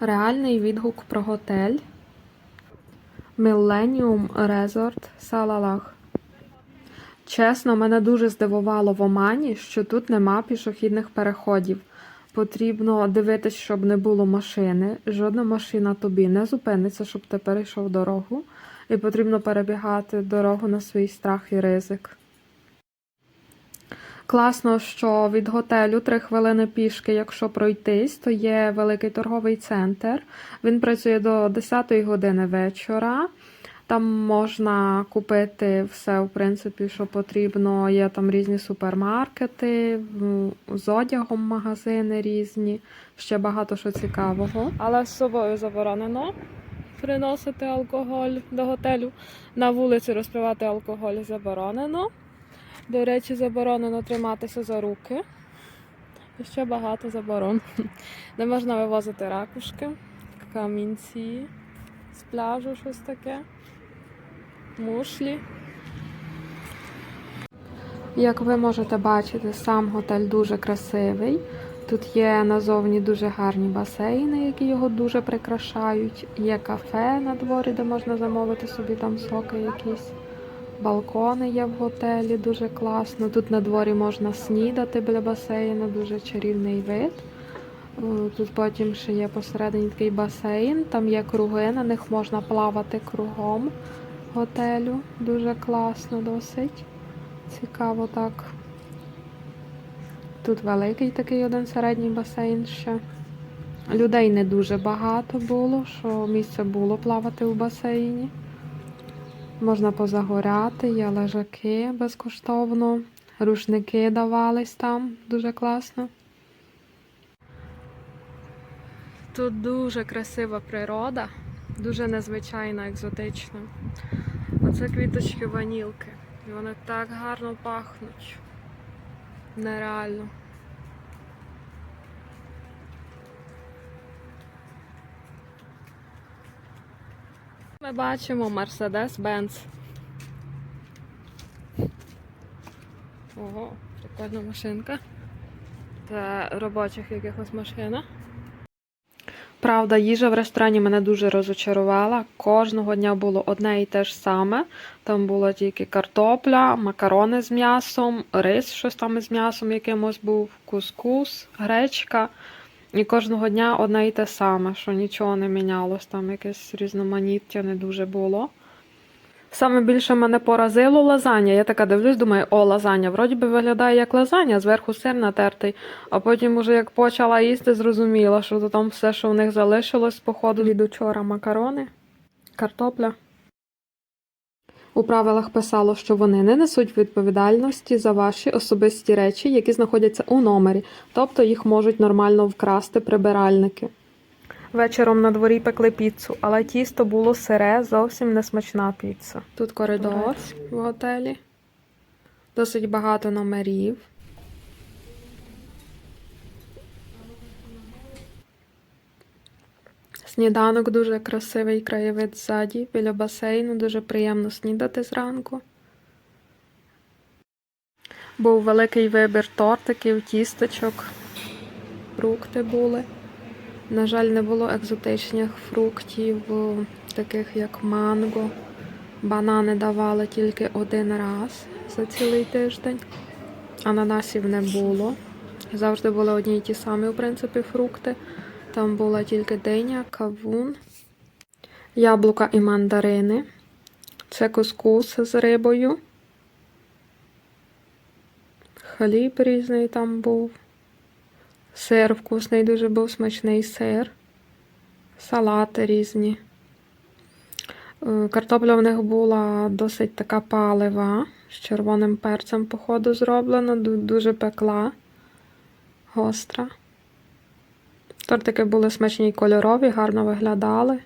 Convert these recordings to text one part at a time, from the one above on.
Реальний відгук про готель Millennium Resort Салалах. Чесно, мене дуже здивувало в Омані, що тут нема пішохідних переходів. Потрібно дивитись, щоб не було машини. Жодна машина тобі не зупиниться, щоб ти перейшов дорогу. І потрібно перебігати дорогу на свій страх і ризик. Класно, що від готелю 3 хвилини пішки, якщо пройтись, то є великий торговий центр. Він працює до 10 години вечора. Там можна купити все, в принципі, що потрібно. Є там різні супермаркети, з одягом магазини різні, ще багато що цікавого. Але з собою заборонено приносити алкоголь до готелю. На вулиці розпивати алкоголь заборонено. До речі, заборонено триматися за руки. І ще багато заборон. Не можна вивозити ракушки, камінці з пляжу, щось таке, мушлі. Як ви можете бачити, сам готель дуже красивий. Тут є назовні дуже гарні басейни, які його дуже прикрашають. Є кафе на дворі, де можна замовити собі там соки якісь. Балкони є в готелі, дуже класно. Тут на дворі можна снідати біля басейну, дуже чарівний вид. Е, Тут потім ще є посередині такий басейн, там є круги, на них можна плавати кругом готелю. Дуже класно досить. Цікаво так. Тут великий такий один середній басейн ще. Людей не дуже багато було, що місце було плавати у басейні. Можна позагоряти, є лежаки безкоштовно, рушники давались там, дуже класно. Тут дуже красива природа, дуже незвичайна, екзотична. Оце квіточки ванілки. І вони так гарно пахнуть. Нереально. Ми бачимо Mercedes-Benz. Ого, прикольна машинка. Це робочих якихось машина. Правда, їжа в ресторані мене дуже розочарувала. Кожного дня було одне і те ж саме. Там була тільки картопля, макарони з м'ясом, рис, щось там із м'ясом якимось був, кускус, гречка. І кожного дня одне і те саме, що нічого не мінялось, там якесь різноманіття не дуже було. Саме більше мене поразило лазання. Я така дивлюсь, думаю, о, лазання. Вроді би виглядає як лазання, зверху сир натертий. А потім, уже як почала їсти, зрозуміла, що то там все, що в них залишилось, походу від учора макарони, картопля. У правилах писало, що вони не несуть відповідальності за ваші особисті речі, які знаходяться у номері, тобто їх можуть нормально вкрасти прибиральники. Вечором на дворі пекли піцу, але тісто було сире, зовсім не смачна піца. Тут коридор в готелі, досить багато номерів. Сніданок дуже красивий краєвид ззаді, біля басейну, дуже приємно снідати зранку. Був великий вибір тортиків, тістечок, фрукти були. На жаль, не було екзотичних фруктів, таких як манго. Банани давали тільки один раз за цілий тиждень. Ананасів не було. Завжди були одні й ті самі, в принципі, фрукти. Там була тільки диня, кавун, яблука і мандарини. Це кускус з рибою. Хліб різний там був. Сир вкусний, дуже був смачний сир. Салати різні. Е, Картопля в них була досить така палива, з червоним перцем, походу, зроблена, дуже пекла, гостра. Тортики були смачні й кольорові, гарно виглядали.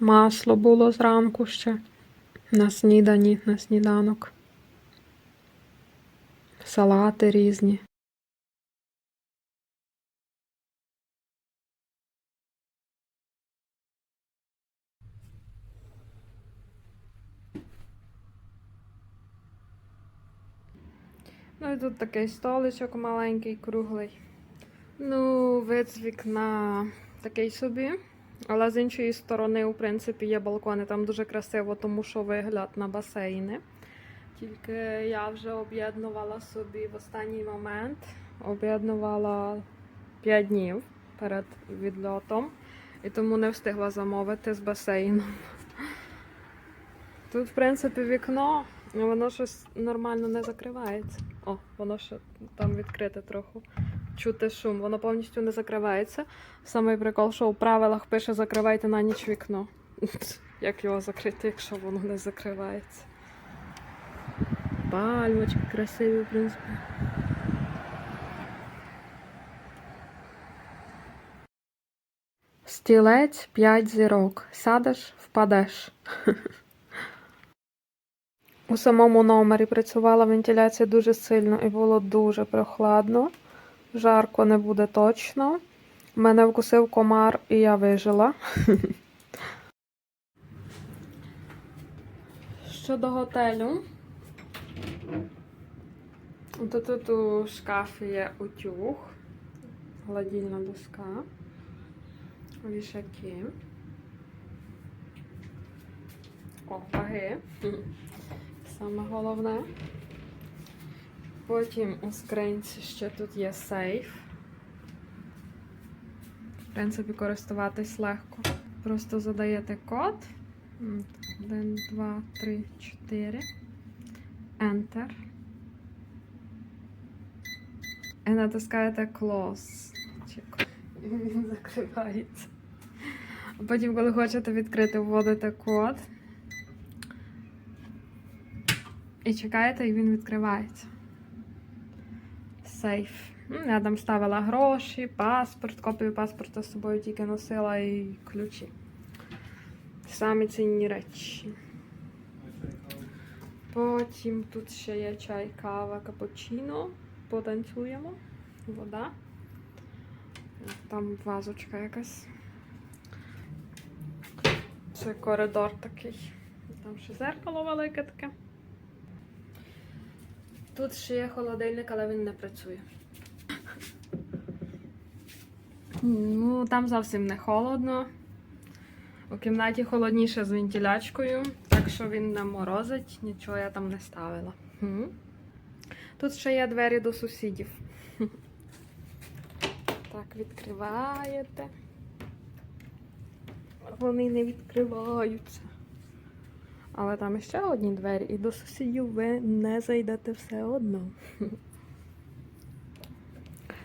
Масло було зранку ще на снідані, на сніданок. Салати різні. Тут такий столичок маленький, круглий. Ну, вид з вікна такий собі. Але з іншої сторони, у принципі, є балкони. Там дуже красиво, тому що вигляд на басейни. Тільки я вже об'єднувала собі в останній момент. Об'єднувала 5 днів перед відльотом. І тому не встигла замовити з басейном. Тут, в принципі, вікно, воно щось нормально не закривається. О, воно ще там відкрите трохи. Чути шум, воно повністю не закривається. Самий прикол, що у правилах пише закривайте на ніч вікно. Як його закрити, якщо воно не закривається. Пальмочки красиві, в принципі. Стілець 5 зірок. Сядеш, впадеш. У самому номері працювала вентиляція дуже сильно і було дуже прохладно. Жарко не буде точно. Мене вкусив комар і я вижила. Щодо готелю. То тут у шкафі є утюг, гладільна доска, вішаки. О, ваги. Саме головне. Потім у скринці ще тут є сейф. В принципі, користуватись легко. Просто задаєте код. 1, 2, 3, 4. Enter. І натискаєте close. І Він закривається. Потім, коли хочете відкрити, вводите код. І чекаєте, і він відкривається. Сейф. Я там ставила гроші, паспорт, копію паспорта з собою тільки носила і ключі. Самі цінні речі. Потім тут ще є чай, кава, капучино. Потанцюємо. Вода. Там вазочка якась. Це коридор такий. Там ще зеркало велике таке. Тут ще є холодильник, але він не працює. Ну, там зовсім не холодно. У кімнаті холодніше з вентилячкою, так що він не морозить, нічого я там не ставила. Тут ще є двері до сусідів. Так, відкриваєте. Вони не відкриваються. Але там ще одні двері, і до сусідів ви не зайдете все одно.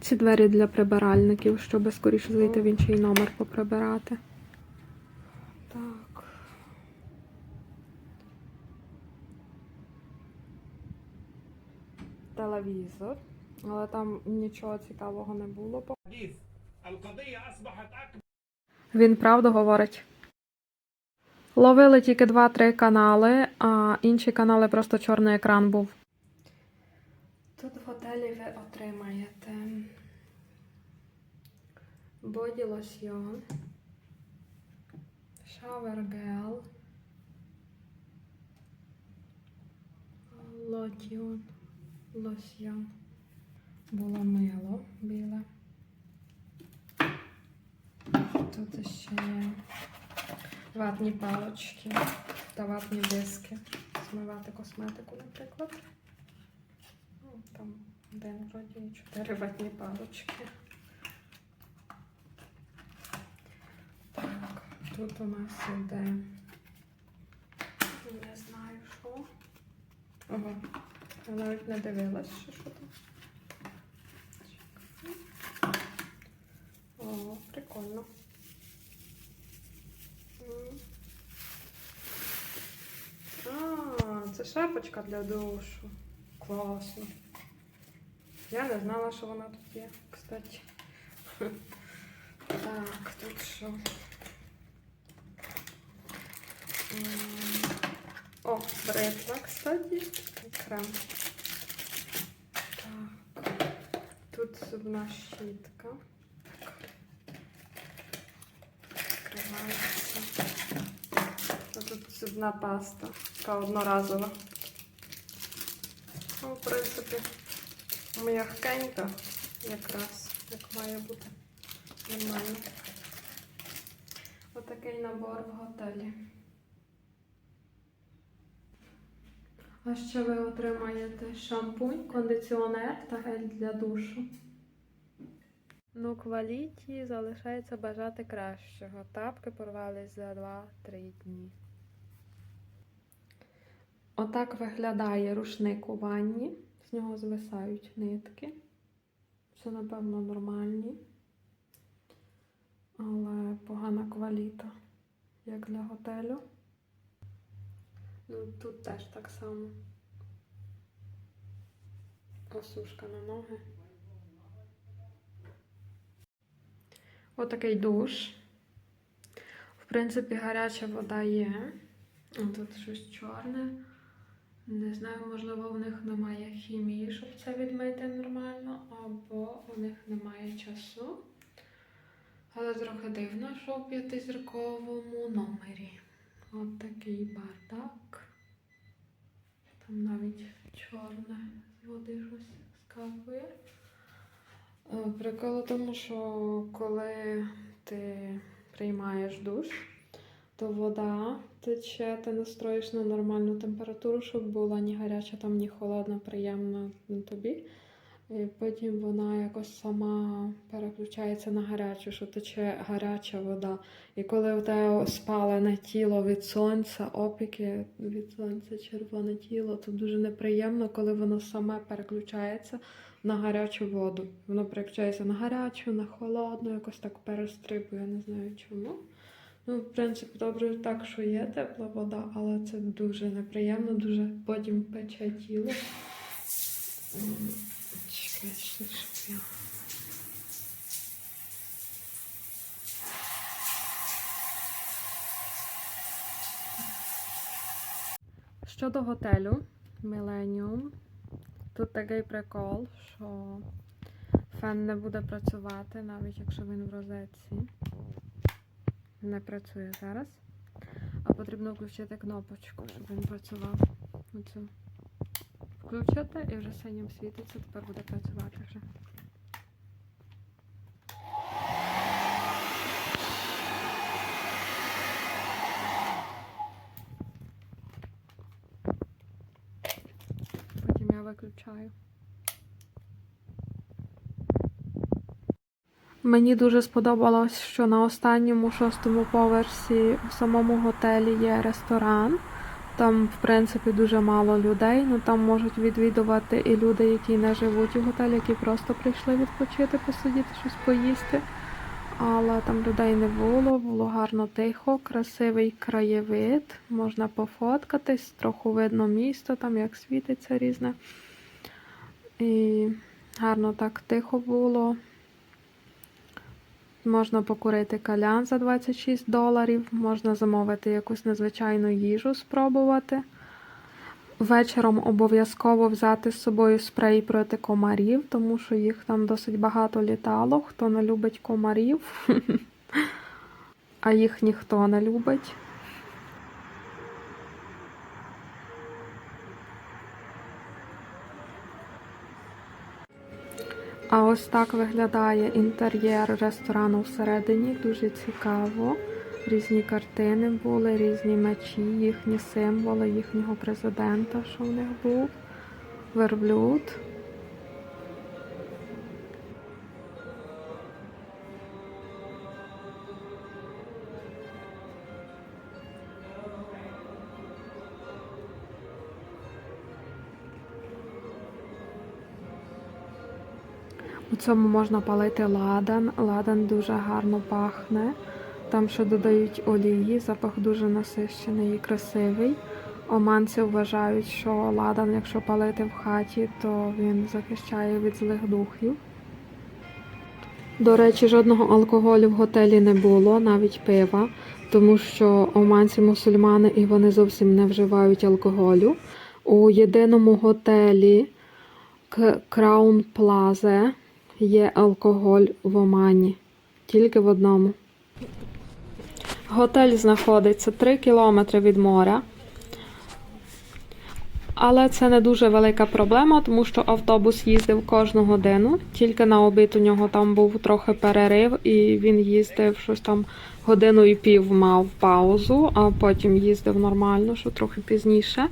Ці двері для прибиральників, щоб скоріше зайти в інший номер поприбирати. Так. Телевізор. Але там нічого цікавого не було. Він правду говорить. Ловили тільки 2-3 канали, а інші канали просто чорний екран був. Тут в готелі ви отримаєте боді лосьйон, шавер гел, лотьйон, лосьйон. Було мило біле. Тут ще є ватні палочки та ватні диски. Змивати косметику, наприклад. Ну, там один вроді чотири ватні палочки. Так, тут у нас іде. Не знаю що. Ого, я навіть не дивилась, що, що там. О, прикольно. М. А, це шапочка для душу. Класно. Я не знала, що вона тут є, кстати. Так, тут що? М, О, бритва, кстати. І крем. Так. Тут зубна щітка. Відкривається. Тут зубна паста, така одноразова. Ну, в принципі, м'ягкенька якраз. як має бути нормально. Отакий набор в готелі. А ще ви отримаєте шампунь, кондиціонер та гель для душу. Ну, кваліті залишається бажати кращого. Тапки порвались за 2-3 дні. Отак виглядає рушник у ванні. З нього звисають нитки. Це, напевно, нормальні. Але погана кваліта, як для готелю. Ну, тут теж так само. Осушка на ноги. Отакий душ. В принципі, гаряча вода є. Тут щось чорне. Не знаю, можливо, в них немає хімії, щоб це відмити нормально, або у них немає часу. Але трохи дивно, що в п'ятизірковому номері. От такий бардак. Там навіть чорне з води щось скапує. Е, Прикол у тому, що коли ти приймаєш душ, то вода тече, ти настроїш на нормальну температуру, щоб була ні гаряча, там, ні холодна, приємна тобі. І потім вона якось сама переключається на гарячу, що тече гаряча вода. І коли у тебе спалене тіло від сонця, опіки від сонця, червоне тіло, то дуже неприємно, коли воно саме переключається на гарячу воду. Воно переключається на гарячу, на холодну, якось так перестрибує, не знаю чому. Ну, в принципі, добре так, що є тепла вода, але це дуже неприємно, дуже потім пече тіло. Чекай, що я. Щодо готелю Millennium, тут такий прикол, що фен не буде працювати, навіть якщо він в розетці. Не працює зараз. А потрібно включити кнопочку, щоб він працював. Оцю. Включити і вже синім світиться, тепер буде працювати вже. Потім я виключаю. Мені дуже сподобалось, що на останньому шостому поверсі в самому готелі є ресторан. Там, в принципі, дуже мало людей. Ну там можуть відвідувати і люди, які не живуть у готелі, які просто прийшли відпочити, посидіти, щось поїсти. Але там людей не було, було гарно тихо, красивий краєвид, можна пофоткатись, трохи видно місто, там як світиться різне. І гарно так тихо було. Можна покурити калян за 26 доларів, можна замовити якусь незвичайну їжу, спробувати. Вечором обов'язково взяти з собою спрей проти комарів, тому що їх там досить багато літало. Хто не любить комарів, а їх ніхто не любить. А ось так виглядає інтер'єр ресторану всередині. Дуже цікаво. Різні картини були, різні мечі, їхні символи їхнього президента, що в них був. Верблюд. Цьому можна палити ладан. Ладан дуже гарно пахне. Там ще додають олії, запах дуже насищений і красивий. Оманці вважають, що ладан, якщо палити в хаті, то він захищає від злих духів. До речі, жодного алкоголю в готелі не було, навіть пива, тому що оманці мусульмани і вони зовсім не вживають алкоголю. У єдиному готелі Краун Плазе є алкоголь в Омані. Тільки в одному. Готель знаходиться 3 кілометри від моря. Але це не дуже велика проблема, тому що автобус їздив кожну годину. Тільки на обід у нього там був трохи перерив, і він їздив щось там годину і пів мав паузу, а потім їздив нормально, що трохи пізніше.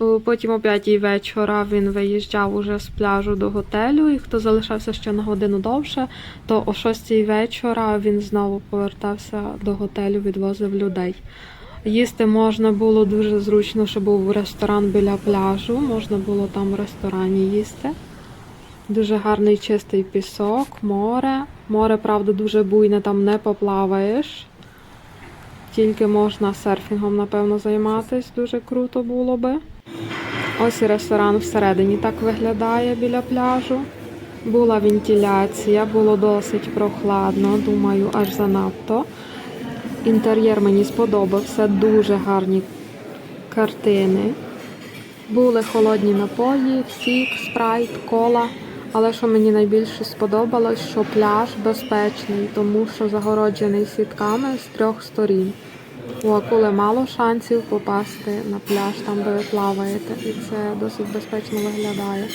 Е, Потім о п'ятій вечора він виїжджав уже з пляжу до готелю, і хто залишався ще на годину довше, то о шостій вечора він знову повертався до готелю, відвозив людей. Їсти можна було дуже зручно, що був ресторан біля пляжу, можна було там в ресторані їсти. Дуже гарний чистий пісок, море. Море, правда, дуже буйне, там не поплаваєш. Тільки можна серфінгом, напевно, займатися. Дуже круто було би. Ось і ресторан всередині так виглядає біля пляжу. Була вентиляція, було досить прохладно, думаю, аж занадто. Інтер'єр мені сподобався, дуже гарні картини. Були холодні напої, сік, спрайт, кола. Але що мені найбільше сподобалось, що пляж безпечний, тому що загороджений сітками з трьох сторін. У акули мало шансів попасти на пляж, там де ви плаваєте, і це досить безпечно виглядає.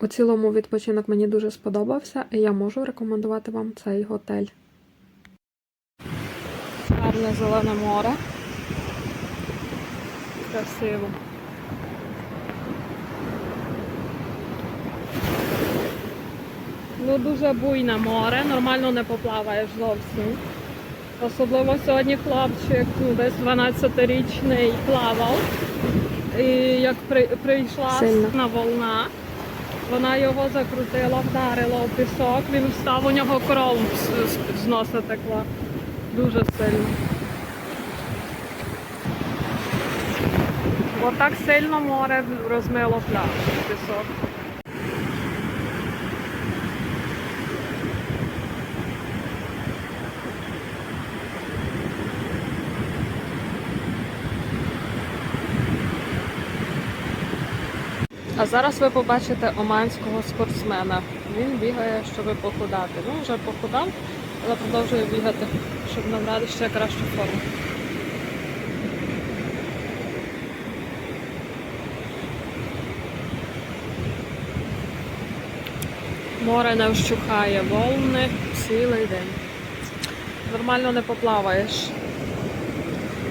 У цілому відпочинок мені дуже сподобався, і я можу рекомендувати вам цей готель. Гарне зелене море. Красиво. Ну, дуже буйне море, нормально не поплаваєш зовсім. Особливо сьогодні хлопчик, ну, десь 12-річний плавав. І як при, прийшла на волна, вона його закрутила, вдарила у пісок, він встав, у нього кров з, з- з носа текла. Дуже сильно. Бо так сильно море розмило пляж, пісок. А зараз ви побачите оманського спортсмена. Він бігає, щоб похудати. Ну, вже похудав, але продовжує бігати, щоб набрати ще кращу форму. Море не вщухає, волни цілий день. Нормально не поплаваєш.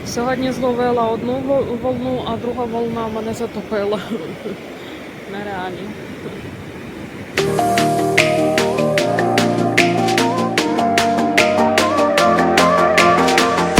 Сьогодні зловила одну волну, а друга волна мене затопила. Нереально.